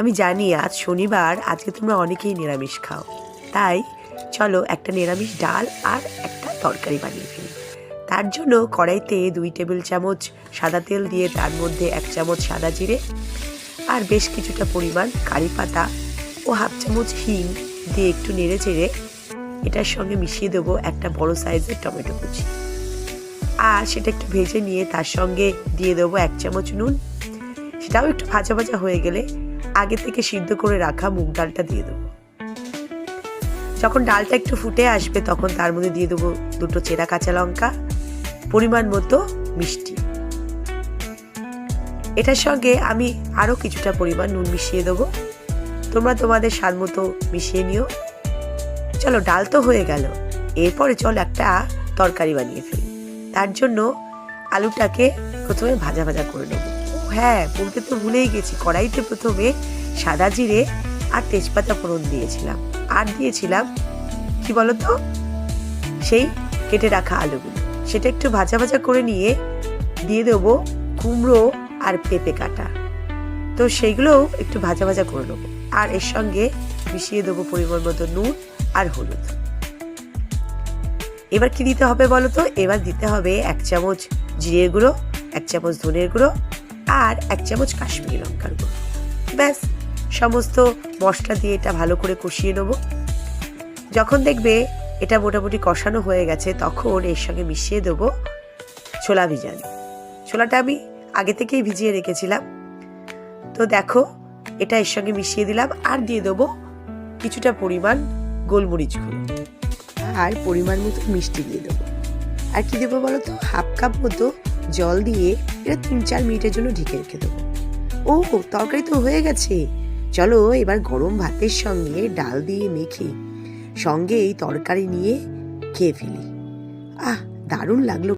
আমি জানি আজ শনিবার, আজকে তোমরা অনেকেই নিরামিষ খাও। তাই চলো একটা নিরামিষ ডাল আর একটা তরকারি বানিয়ে ফেলি। তার জন্য কড়াইতে দুই টেবিল চামচ সাদা তেল দিয়ে তার মধ্যে এক চামচ সাদা জিরে আর বেশ কিছুটা পরিমাণ কারি পাতা ও হাফ চামচ হিং দিয়ে একটু নেড়ে চেড়ে এটার সঙ্গে মিশিয়ে দেবো একটা বড় সাইজের টমেটো কুচি। আর সেটা একটু ভেজে নিয়ে তার সঙ্গে দিয়ে দেবো এক চামচ নুন। সেটাও একটু ভাজা ভাজা হয়ে গেলে আগে থেকে সিদ্ধ করে রাখা মুগ ডালটা দিয়ে দেবো। যখন ডালটা একটু ফুটে আসবে, তখন তার মধ্যে দিয়ে দেবো দুটো চেরা কাঁচা লঙ্কা, পরিমাণ মতো মিষ্টি। এটার সঙ্গে আমি আরও কিছুটা পরিমাণ নুন মিশিয়ে দেবো। তোমরা তোমাদের স্বাদ মতো মিশিয়ে নিও। চলো, ডাল তো হয়ে গেল। এরপরে চল একটা তরকারি বানিয়ে ফেলি। তার জন্য আলুটাকে প্রথমে ভাজা ভাজা করে নেব। হ্যাঁ বলতে তো ভুলেই গেছি। কড়াইতে প্রথমে সাদা জিরে আর তেজপাতা ফোড়ন দিয়েছিলাম। আর দিয়েছিলাম, কি বলতো? সেই কেটে রাখা আলুগুলো। সেটা একটু ভাজা ভাজা করে নিয়ে দিয়ে দেবো কুমড়ো আর পেঁপে কাটা। তো সেইগুলোও একটু ভাজা ভাজা করে নেব। আর এর সঙ্গে মিশিয়ে দেবো পরিমাণ মতো নুন আর হলুদ। এবার কি দিতে হবে বলো তো এবার দিতে হবে এক চামচ জিরের গুঁড়ো, এক চামচ ধনের গুঁড়ো আর এক চামচ কাশ্মীরি লঙ্কার গুঁড়ো। ব্যাস, সমস্ত মশলা দিয়ে এটা ভালো করে কষিয়ে নেব। যখন দেখবে এটা মোটামুটি কষানো হয়ে গেছে, তখন এর সঙ্গে মিশিয়ে দেবো ছোলা ভিজানো। ছোলাটা আমি আগে থেকেই ভিজিয়ে রেখেছিলাম। তো দেখো, এটা এর সঙ্গে মিশিয়ে দিলাম আর দিয়ে দেবো কিছুটা পরিমাণ গোলমরিচ গুঁড়ো। আর পরিমাণ মতো মিষ্টি দিয়ে দেবো। আর কী দেবো বলো তো? হাফ কাপ মতো জল দিয়ে এটা তিন চার মিনিটের জন্য ঢেকে রেখে দেবো। ও তরকারি তো হয়ে গেছে। চলো এবার গরম ভাতের সঙ্গে ডাল দিয়ে মেখে সঙ্গে এই তরকারি নিয়ে খেয়ে ফেলি। আহ, দারুণ লাগল